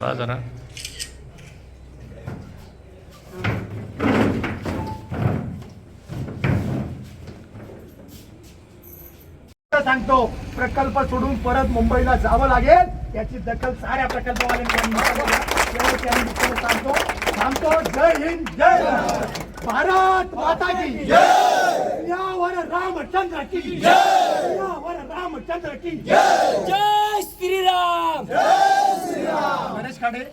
जरा. सांगतो प्रकल्प सोडून परत मुंबईला जावं लागेल. याची दखल साऱ्या प्रकल्पवाल्यांनी सांगतो. सांगतो जय हिंद जय भारत. माता की यावर रामचंद्र की यावर रामचंद्र की जय श्रीराम! गणेश खाडे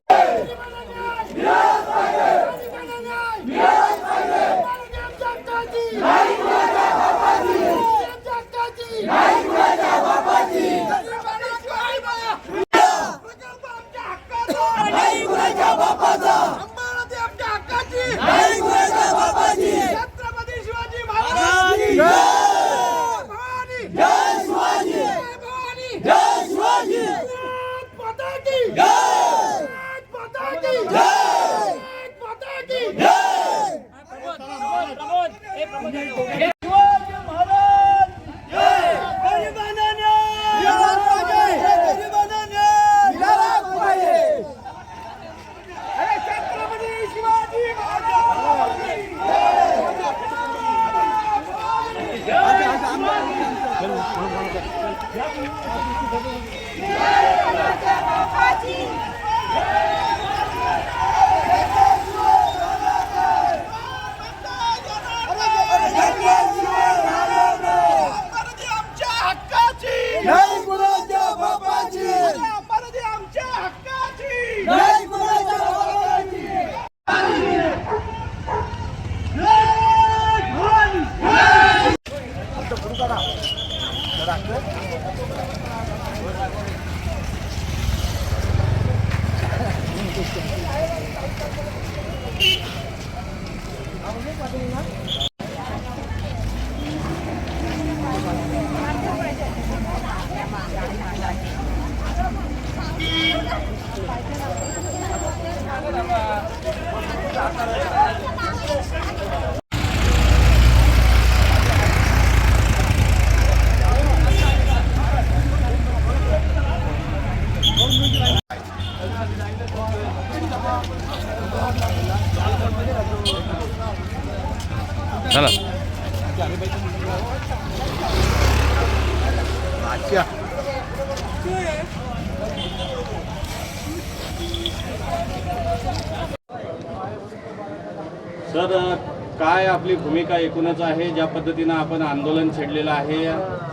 सर काय आपली भूमिका एकूणच आहे? ज्या पद्धतीनं आपण आंदोलन छेडलेलं आहे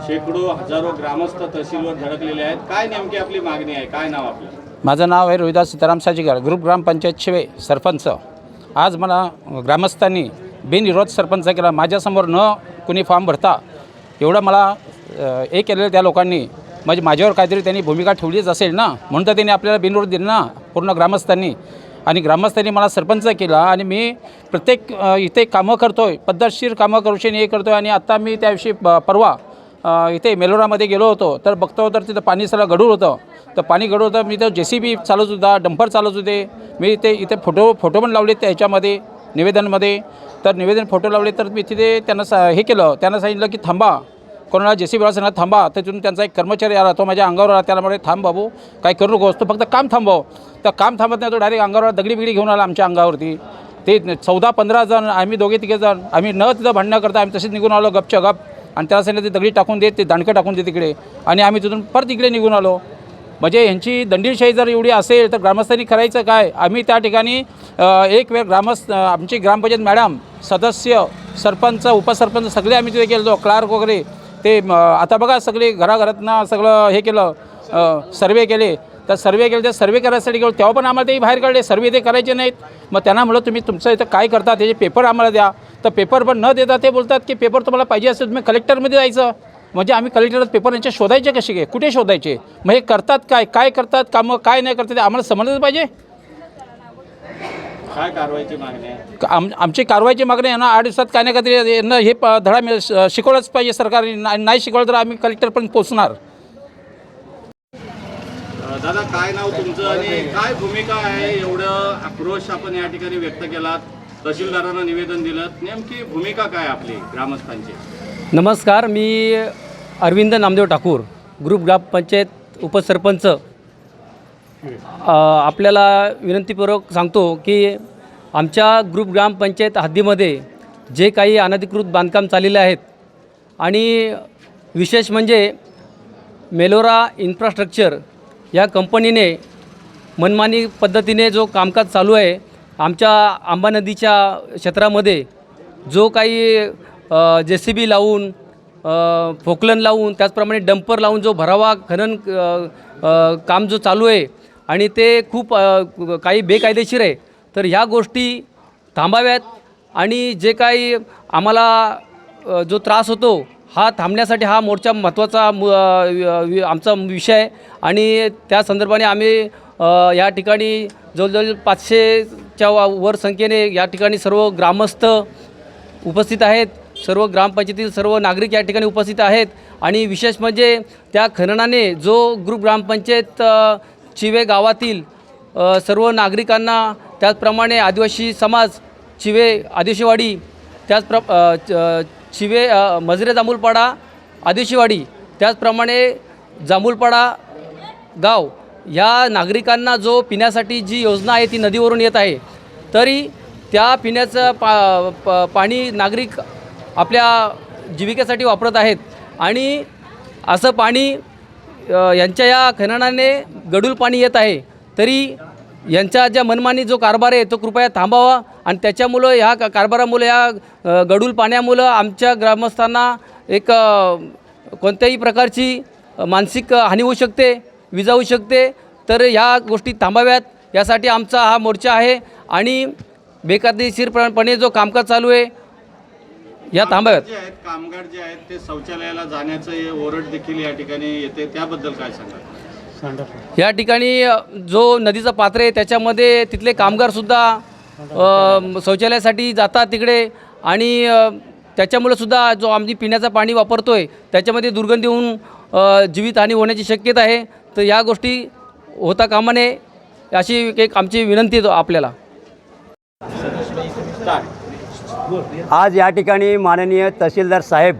शेकडो हजारो ग्रामस्थ तहसीलवर धडकलेले आहेत. काय नेमकी आपली मागणी आहे? काय नाव आपलं? माझं नाव आहे रोहिदास सीताराम साजीकर ग्रुप ग्रामपंचायत शिवे सरपंच. आज मला ग्रामस्थांनी बिनविरोध सरपंच केला. माझ्यासमोर न कुणी फॉर्म भरता एवढं मला हे केलेलं त्या लोकांनी म्हणजे माझ्यावर काहीतरी त्यांनी भूमिका ठेवलीच असेल ना म्हणून तर त्यांनी आपल्याला बिनविरोध दिलं ना पूर्ण ग्रामस्थांनी. आणि ग्रामस्थांनी मला सरपंच केला आणि मी प्रत्येक इथे कामं करतो आहे पद्धतशीर कामं करूशी हे करतो आहे आणि आत्ता मी त्याविषयी प- परवा इथे मेलोरामध्ये गेलो होतो. तर बघतो तर तिथं पाणी सगळं गडूळ होतं. तर पाणी गडूळ होतं. मी तर जे सी बी चालत होता डंपर चालत होते. मी इथे इथे फोटो फोटो पण लावले त्याच्यामध्ये निवेदनमध्ये. तर निवेदन फोटो लावले तर मी तिथे त्यांना सा हे केलं. त्यांना सांगितलं की थांबा. कोणाला जे सी बी सांगितलं थांबा तिथून त्यांचा एक कर्मचारी आला तो माझ्या अंगावर आला त्याला म्हणजे थांब बाबू काय करू नकोस तो फक्त काम थांबव. तर काम थांबत नाही तो डायरेक्ट अंगावर दगडी बिगडी घेऊन आला आमच्या अंगावरती. ते चौदा पंधरा जण आम्ही दोघे तिघे जण आम्ही न तिथं भांडणं करता आम्ही तसेच निघून आलो गपच्या गप आणि त्याला सांगितलं ते दगडी टाकून दे ते दांडकं टाकून दे तिकडे. आणि आम्ही तिथून परत इकडे निघून आलो. म्हणजे यांची दंडीशाही जर एवढी असेल तर ग्रामस्थांनी करायचं काय? आम्ही त्या ठिकाणी एक वेळ ग्रामस्थ आमची ग्रामपंचायत मॅडम सदस्य सरपंच उपसरपंच सगळे आम्ही तिथे गेलो क्लार्क वगैरे. ते आता बघा सगळे घराघरातनं सगळं हे केलं सर्वे केले. तर सर्वे केले तर सर्वे करायसाठी गेलो तेव्हा पण आम्हाला तेही बाहेर काढले सर्वे ते करायचे नाहीत. मग त्यांना म्हणलं तुम्ही तुमचं इथं काय करता त्याचे पेपर आम्हाला द्या. तर पेपर पण न देता ते बोलतात की पेपर तुम्हाला पाहिजे असेल तुम्ही कलेक्टरमध्ये जायचं. म्हणजे आम्ही कलेक्टरात पेपर यांचे शोधायचे कसे काय कुठे शोधायचे? मग हे करतात काय काय करतात कामं काय नाही करतात ते आम्हाला समजलं पाहिजे. काय कारवाईची मागणी आहे? आम आमची कारवाईची मागणी आहे ना आठ दिवसात काय ना काहीतरी यांना हे प- धडा मिळ शिकवलंच पाहिजे सरकारने ना- नाही शिकवलं तर आम्ही कलेक्टरपर्यंत पोचणार. अ, दादा काय नाव तुमचं आणि काय भूमिका आहे? एवढं आक्रोश आपण या ठिकाणी व्यक्त केलात तहसीलदारांना निवेदन दिलं. नेमकी भूमिका काय आपली ग्रामस्थांची? नमस्कार मी अरविंद नामदेव ठाकूर ग्रुप ग्रामपंचायत उपसरपंच. आपल्याला विनंतीपूर्वक सांगतो की आमच्या ग्रुप ग्रामपंचायत हद्दीमध्ये जे काही अनधिकृत बांधकाम चाललेले आहेत आणि विशेष म्हणजे मेलोरा इन्फ्रास्ट्रक्चर या कंपनीने मनमानी पद्धतीने जो कामकाज चालू आहे आमच्या आंबा नदीच्या क्षेत्रामध्ये जो काही जे सी बी लावून फोकलन लावून त्याचप्रमाणे डंपर लावून जो भरावा खनन काम जो चालू आहे आणि ते खूप काही बेकायदेशीर आहे. तर ह्या गोष्टी थांबाव्यात आणि जे काही आम्हाला जो त्रास होतो हा थांबण्यासाठी हा मोर्चा महत्त्वाचा वि- आमचा विषय आहे. आणि त्या संदर्भाने आम्ही या ठिकाणी जवळजवळ पाचशेच्या वा- वर संख्येने या ठिकाणी सर्व ग्रामस्थ उपस्थित आहेत. सर्व ग्रामपंचायतीतील सर्व नागरिक या ठिकाणी उपस्थित आहेत. आणि विशेष म्हणजे त्या खननाने जो ग्रुप ग्रामपंचायत चिवे गावातील सर्व नागरिकांना त्याचप्रमाणे आदिवासी समाज चिवे आदिवासीवाडी त्याचप्र च- चिवे मजरे जांभूलपाडा आदिवासीवाडी त्याचप्रमाणे जांभूलपाडा गाव या नागरिकांना जो पिण्यासाठी जी योजना आहे ती नदीवरून येत आहे तरी त्या पिण्याचं पा प- पाणी नागरिक आपल्या जीविकेसाठी वापरत आहेत आणि असं पाणी यांच्या या खननाने गडूल पाणी येत आहे. तरी यांच्या ज्या मनमानी जो कारभार आहे तो कृपया थांबावा आणि त्याच्यामुळं ह्या का- कारभारामुळे या गडूल पाण्यामुळं आमच्या ग्रामस्थांना एक कोणत्याही प्रकारची मानसिक हानी होऊ शकते विजा होऊ शकते. तर ह्या गोष्टी थांबाव्यात. यासाठी आमचा हा मोर्चा आहे आणि बेकायदेशीरपणे जो कामकाज चालू आहे या थांबाव्यात जे आहेत कामगार जे आहेत ते शौचालयाला जाण्याचं हे ओरड देखील या ठिकाणी येते. त्याबद्दल काय सांगा. या ठिकाणी जो नदीचं पात्र आहे त्याच्यामध्ये तिथले कामगारसुद्धा अ, शौचालयासाठी जातात तिकडे आणि अ, त्याच्यामुळे सुद्धा जो आम्ही पिण्याचं पाणी वापरतो आहे त्याच्यामध्ये दुर्गंधी होऊन अ, जीवितहानी होण्याची शक्यता आहे. तर या गोष्टी होता कामा नये अशी एक आमची विनंती आहे आपल्याला. आज या ठिकाणी माननीय तहसीलदार साहेब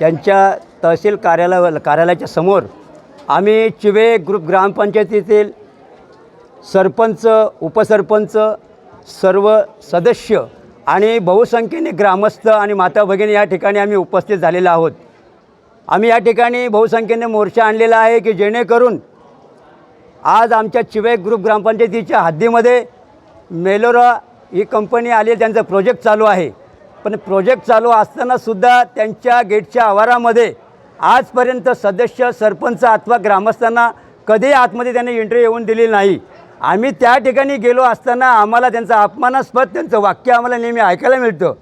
यांच्या तहसील कार्यालय कार्यालयाच्या समोर आम्ही चिवे ग्रुप ग्रामपंचायतीतील सरपंच उपसरपंच सर्व सदस्य आणि बहुसंख्येने ग्रामस्थ आणि माता भगिनी या ठिकाणी आम्ही उपस्थित झालेलो आहोत. आम्ही या ठिकाणी बहुसंख्येने मोर्चा आणलेला आहे की जेणेकरून आज आमच्या चिवे ग्रुप ग्रामपंचायतीच्या हद्दीमध्ये मेलोरा ही कंपनी आली आहे, त्यांचं प्रोजेक्ट चालू आहे. पण प्रोजेक्ट चालू असतानासुद्धा त्यांच्या गेटच्या आवारामध्ये आजपर्यंत सदस्य सरपंच अथवा ग्रामस्थांना कधी आतमध्ये त्यांनी एंट्री येऊन दिली नाही. आम्ही त्या ठिकाणी गेलो असताना आम्हाला त्यांचा अपमानास्पद त्यांचं वाक्य आम्हाला नेहमी ऐकायला मिळतं.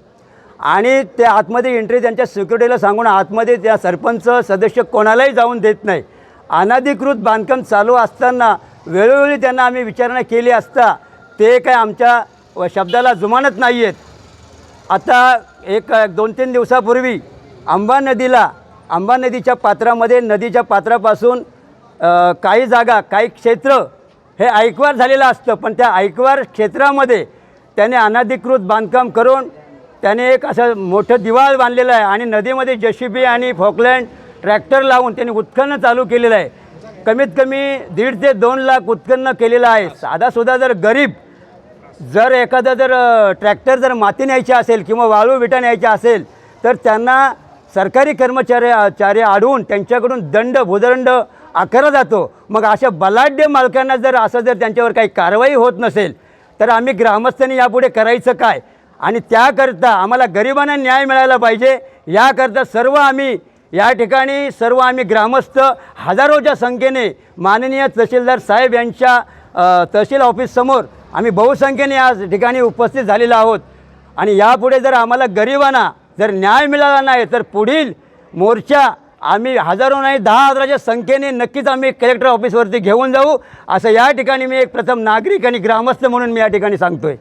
आणि ते आतमध्ये एंट्री त्यांच्या सिक्युरिटीला सांगून आतमध्ये त्या सरपंच सदस्य कोणालाही जाऊन देत नाही. अनधिकृत बांधकाम चालू असताना वेळोवेळी त्यांना आम्ही विचारणा केली असता ते काय आमच्या शब्दाला जुमानत नाही आहेत आता एक दोन तीन दिवसापूर्वी आंबा नदीला आंबा नदीच्या पात्रामध्ये नदीच्या पात्रापासून काही जागा काही क्षेत्र हे ऐकवार झालेलं असतं. पण त्या ऐकवार क्षेत्रामध्ये त्याने अनधिकृत बांधकाम करून त्याने एक असं मोठं दिवाळ बांधलेलं आहे आणि नदीमध्ये जेसीबी आणि फॉकलँड ट्रॅक्टर लावून त्यांनी उत्खनन चालू केलेलं आहे. कमीत कमी दीड ते दोन लाख उत्खनन केलेलं आहे. साधासुद्धा जर गरीब जर एखादा जर ट्रॅक्टर जर माती न्यायची असेल किंवा वाळू विटा न्यायच्या असेल तर त्यांना सरकारी कर्मचारी चारी अडवून त्यांच्याकडून दंड भूदंड आकारला जातो. मग अशा बलाढ्य मालकांना जर असं जर त्यांच्यावर काही कारवाई होत नसेल तर आम्ही ग्रामस्थांनी यापुढे करायचं काय? आणि त्याकरता आम्हाला गरिबांना न्याय मिळायला पाहिजे. याकरता सर्व आम्ही या ठिकाणी सर्व आम्ही ग्रामस्थ हजारोच्या संख्येने माननीय तहसीलदार साहेब यांच्या तहसील ऑफिससमोर आम्ही बहुसंख्येने आज ठिकाणी उपस्थित झालेलो आहोत. आणि यापुढे जर आम्हाला गरिबांना जर न्याय मिळाला नाही तर पुढील मोर्चा आम्ही हजारो नाही दहा हजाराच्या संख्येने नक्कीच आम्ही कलेक्टर ऑफिसवरती घेऊन जाऊ. असं या ठिकाणी मी एक प्रथम नागरिक आणि ग्रामस्थ म्हणून मी या ठिकाणी सांगतो आहे